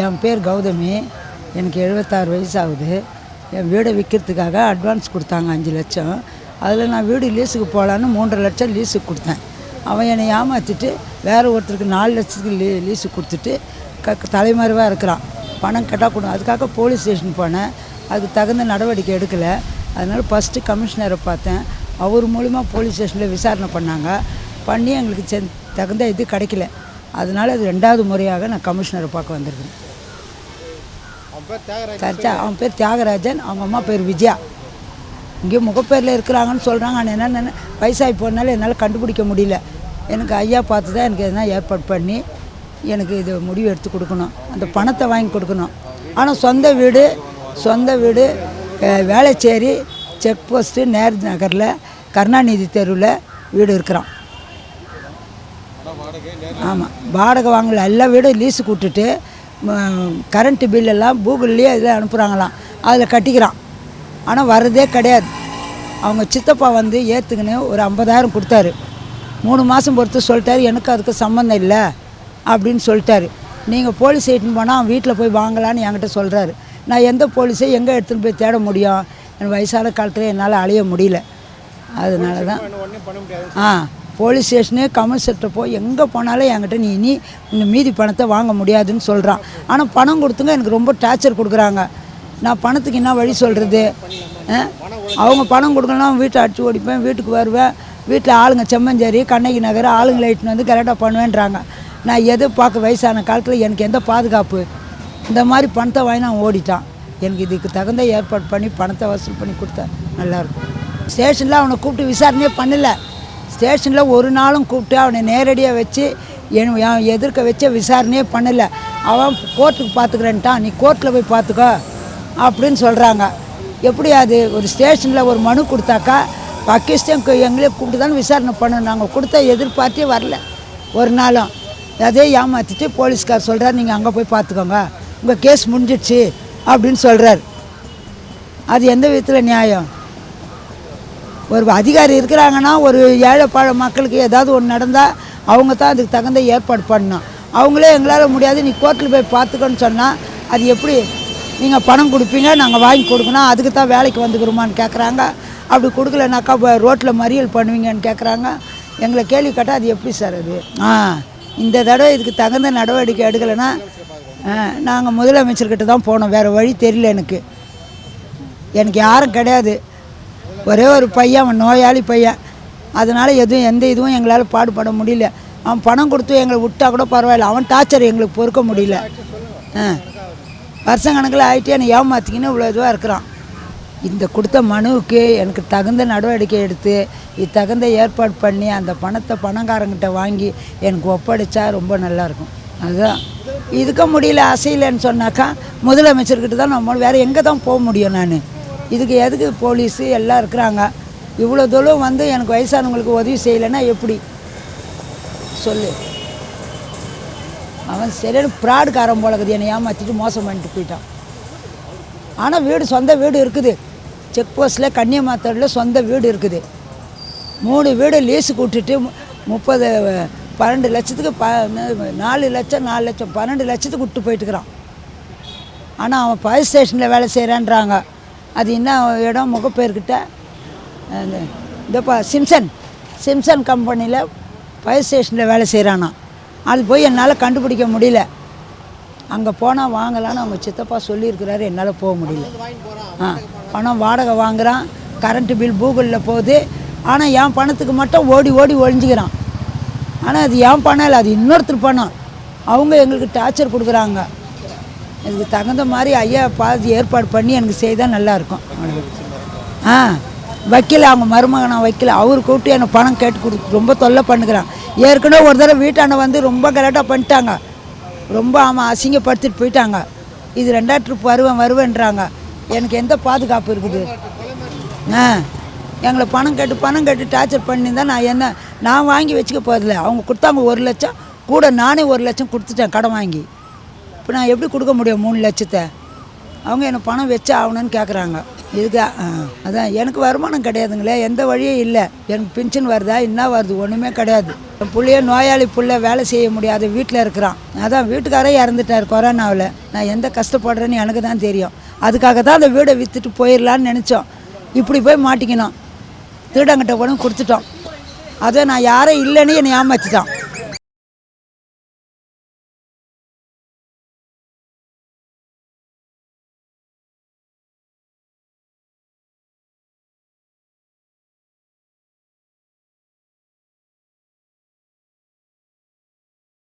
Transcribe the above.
என் பேர் கௌதமி. எனக்கு எழுபத்தாறு வயசு ஆகுது என் வீடை விற்கிறதுக்காக அட்வான்ஸ் கொடுத்தாங்க அஞ்சு லட்சம். அதில் நான் வீடு லீஸுக்கு போகலான்னு மூன்றரை லட்சம் லீஸுக்கு கொடுத்தேன். அவன் என்னை ஏமாற்றிட்டு வேறு ஒருத்தருக்கு நாலு லட்சத்துக்கு லீ லீஸுக்கு கொடுத்துட்டு க தலைமறைவாக இருக்கிறான். பணம் கேட்டால் கொடு அதுக்காக போலீஸ் ஸ்டேஷன் போனேன். அதுக்கு தகுந்த நடவடிக்கை எடுக்கலை. அதனால் ஃபஸ்ட்டு கமிஷனரை பார்த்தேன். அவர் மூலிமா போலீஸ் ஸ்டேஷனில் விசாரணை பண்ணாங்க. பண்ணி எங்களுக்கு செ- தகுந்த இது கிடைக்கல. அதனால் அது ரெண்டாவது முறையாக நான் கமிஷனரை பார்க்க வந்திருக்கேன். கரெக்டா அவன் பேர் தியாகராஜன் அவங்க அம்மா பேர் விஜயா. இங்கே முகப்பேரில் இருக்கிறாங்கன்னு சொல்கிறாங்க ஆனால் என்னென்ன வயசாகி போனால என்னால் கண்டுபிடிக்க முடியல. எனக்கு ஐயா பார்த்து தான் எனக்கு எதனா ஏற்பாடு பண்ணி எனக்கு இது முடிவு எடுத்து கொடுக்கணும். அந்த பணத்தை வாங்கி கொடுக்கணும். ஆனால் சொந்த வீடு சொந்த வீடு வேளச்சேரி செக் போஸ்ட்டு நேரு நகரில் கருணாநிதி தெருவில் வீடு இருக்கிறான். ஆமாம் வாடகை வாங்கல. எல்லா வீடும் லீஸுக்கு விட்டுட்டு கரண்ட்டு பில் எல்லாம் கூகுள்லேயே இதில் அனுப்புகிறாங்களாம் அதில் கட்டிக்கிறான். ஆனால் வர்றதே கிடையாது. அவங்க சித்தப்பா வந்து ஏற்றுக்குன்னு ஒரு ஐம்பதாயிரம் கொடுத்தாரு. மூணு மாதம் பொறுத்து சொல்லிட்டாரு எனக்கு அதுக்கு சம்மந்தம் இல்லை அப்படின்னு சொல்லிட்டாரு. நீங்கள் போலீஸ் ஸ்டேஷன் போனால் அவன் வீட்டில் போய் வாங்கலான்னு என்கிட்ட சொல்கிறாரு நான் எந்த போலீஸை எங்கே எடுத்துன்னு போய் தேட முடியும்? என் வயசான காலத்தில் என்னால் அலைய முடியல. அதனால தான் ஆ. போலீஸ் ஸ்டேஷனு கமிஷனர்கிட்ட போய் எங்கே போனாலும் என்கிட்ட நீ இனி இந்த மீதி பணத்தை வாங்க முடியாதுன்னு சொல்கிறான் ஆனால் பணம் கொடுத்துங்க எனக்கு ரொம்ப டார்ச்சர் கொடுக்குறாங்க. நான் பணத்துக்கு என்ன வழி சொல்கிறது அவங்க பணம் கொடுக்கலாம் வீட்டை அடிச்சு ஓடிப்பேன் வீட்டுக்கு வருவேன். வீட்டில் ஆளுங்க செம்மஞ்சேரி கண்ணகி நகர் ஆளுங்களை இட்டுன்னு வந்து கரெக்டாக பண்ணுவேன்றாங்க. நான் எது பார்க்க வயசான காலத்தில் எனக்கு எந்த பாதுகாப்பு? இந்த மாதிரி பணத்தை வாங்கி நான் ஓடிட்டான். எனக்கு இதுக்கு தகுந்த ஏற்பாடு பண்ணி பணத்தை வசூல் பண்ணி கொடுத்தா நல்லாயிருக்கும் ஸ்டேஷனில் அவனை கூப்பிட்டு விசாரணையே பண்ணல. ஸ்டேஷனில் ஒரு நாளும் கூப்பிட்டு அவனை நேரடியாக வச்சு என் என் எதிர்க்க வச்ச விசாரணையே பண்ணலை. அவன் கோர்ட்டுக்கு பார்த்துக்கிறேன்ட்டான் நீ கோர்ட்டில் போய் பார்த்துக்கோ அப்படின்னு சொல்கிறாங்க எப்படி அது? ஒரு ஸ்டேஷனில் ஒரு மனு கொடுத்தாக்கா பக்கிஸ்தான் எங்களே கூப்பிட்டு தான் விசாரணை பண்ணணும். நாங்கள் கொடுத்த எதிர்பார்த்தே வரல. ஒரு நாளும். அதே ஏமாற்றிட்டு போலீஸ்கார் சொல்கிறார் நீங்கள் அங்கே போய் பார்த்துக்கோங்க உங்கள் கேஸ் முடிஞ்சிடுச்சு. அப்படின்னு சொல்கிறார் அது எந்த விதத்தில் நியாயம்? ஒரு அதிகாரி இருக்கிறாங்கன்னா ஒரு ஏழை பழ மக்களுக்கு ஏதாவது ஒன்று நடந்தால் அவங்க தான் அதுக்கு தகுந்த ஏற்பாடு பண்ணணும். அவங்களே எங்களால் முடியாது நீ கோர்ட்டில் போய் பார்த்துக்கோன்னு சொன்னால் அது எப்படி நீங்கள் பணம் கொடுப்பீங்க நாங்கள் வாங்கி கொடுக்கணும் அதுக்கு தான் வேலைக்கு வந்துக்கிறோமான்னு கேட்குறாங்க அப்படி கொடுக்கலனாக்கா ரோட்டில் மறியல் பண்ணுவீங்கன்னு கேட்குறாங்க எங்களை கேள்வி கேட்டால் அது எப்படி சார் அது? ஆ இந்த தடவை இதுக்கு தகுந்த நடவடிக்கை எடுக்கலைன்னா நாங்கள் முதலமைச்சர்கிட்ட தான் போனோம். வேறு வழி தெரியல எனக்கு. எனக்கு யாரும் கிடையாது. ஒரே ஒரு பையன் அவன் நோயாளி பையன். அதனால் எதுவும் எந்த இதுவும் எங்களால் பாடுபட முடியல. அவன் பணம் கொடுத்து எங்களை விட்டா கூட பரவாயில்ல. அவன் டார்ச்சர் எங்களுக்கு பொறுக்க முடியல. ஆ. வருஷக்கணக்கில் ஆகிட்டு என்னை ஏமாற்றிக்கின்னு இவ்வளோ இதுவாக இருக்கிறான். இந்த கொடுத்த மனுவுக்கு எனக்கு தகுந்த நடவடிக்கை எடுத்து இது தகுந்த ஏற்பாடு பண்ணி அந்த பணத்தை பணக்காரங்கிட்ட வாங்கி எனக்கு ஒப்படைச்சா ரொம்ப நல்லாயிருக்கும். அதுதான். இதுக்க முடியல அசையில்ன்னு சொன்னாக்கா முதலமைச்சர்கிட்ட தான் நம்ம வேறு எங்கே தான் போக முடியும் நான்? இதுக்கு எதுக்கு போலீஸு எல்லாம் இருக்கிறாங்க? இவ்வளோ தூரம் வந்து எனக்கு வயசானவங்களுக்கு உதவி செய்யலைன்னா எப்படி? சொல்லு. அவன் சரியான ப்ராடுக்காரன் போல இருக்குது. என்னை ஏமாற்றிட்டு மோசம் பண்ணிட்டு போயிட்டான். ஆனால் வீடு சொந்த வீடு இருக்குது. செக் போஸ்ட்டில் கன்னியமாத்தூரில் சொந்த வீடு இருக்குது. மூணு வீடு லீஸுக்கு விட்டுட்டு முப்பது பன்னெண்டு லட்சத்துக்கு ப நாலு லட்சம் நாலு லட்சம் பன்னெண்டு லட்சத்துக்கு விட்டு போயிட்டுக்கிறான். ஆனால் அவன் ஃபயர் ஸ்டேஷனில் வேலை செய்கிறான்றாங்க அது என்ன இடம் முகப்பேர்கிட்ட? அந்த இதப்பா சிம்சன். சிம்சன் கம்பெனியில் ஃபயர் ஸ்டேஷனில் வேலை செய்கிறானா அது போய் என்னால் கண்டுபிடிக்க முடியல. அங்கே போனால் வாங்கலான்னு அவங்க சித்தப்பா சொல்லியிருக்கிறாரு என்னால் போக முடியல. ஆ பணம் வாடகை வாங்குகிறான் கரண்ட்டு பில் கூகுளில் போகுது. ஆனால் என் பணத்துக்கு மட்டும் ஓடி ஓடி ஒழிஞ்சிக்கிறான். ஆனால் அது என் பணம் இல்லை அது இன்னொருத்தர் பணம். அவங்க எங்களுக்கு டார்ச்சர் கொடுக்குறாங்க. இதுக்கு தகுந்த மாதிரி ஐயா பாதி ஏற்பாடு பண்ணி எனக்கு செய்தால் நல்லாயிருக்கும். ஆ வைக்கல அவங்க மருமகனை வைக்கல. அவர் கூப்பிட்டு எனக்கு பணம் கேட்டு கொடுத்து ரொம்ப தொல்லை பண்ணுகிறான். ஏற்கனவே ஒரு தடவை வீட்டாண்ட வந்து ரொம்ப கரெக்டாக பண்ணிட்டாங்க. ரொம்ப ஆமாம் அசிங்கப்படுத்திட்டு போயிட்டாங்க. இது ரெண்டாயிரத்து ட்ரிப் வருவேன் வருவேன்றாங்க. எனக்கு எந்த பாதுகாப்பு இருக்குது? ஆ எங்களை பணம் கேட்டு பணம் கேட்டு டார்ச்சர் பண்ணியிருந்தால் நான் என்ன நான் வாங்கி வச்சுக்க போதில்ல அவங்க கொடுத்தாங்க ஒரு லட்சம் கூட நானே ஒரு லட்சம் கொடுத்துட்டேன் கடன் வாங்கி. இப்போ நான் எப்படி கொடுக்க முடியும் மூணு லட்சத்தை? அவங்க எனக்கு பணம் வச்சு ஆகணும்னு கேட்குறாங்க இதுக்கு அதான் எனக்கு வருமானம் கிடையாதுங்களே எந்த வழியும் இல்லை. எனக்கு பென்ஷன் வருதா என்ன வருது ஒன்றுமே கிடையாது. என் பிள்ளைய நோயாளி பிள்ளை வேலை செய்ய முடியாத வீட்டில் இருக்கிறான். அதான் வீட்டுக்காரே இறந்துட்டார் கொரோனாவில். நான் எந்த கஷ்டப்படுறேன்னு எனக்கு தான் தெரியும். அதுக்காக தான் அந்த வீடை விற்றுட்டு போயிடலான்னு நினச்சோம். இப்படி போய் மாட்டிக்கணும் திருடங்கிட்ட கூட கொடுத்துட்டோம். அதை நான் யாரும் இல்லைன்னு என்னை ஏமாற்றிட்டான்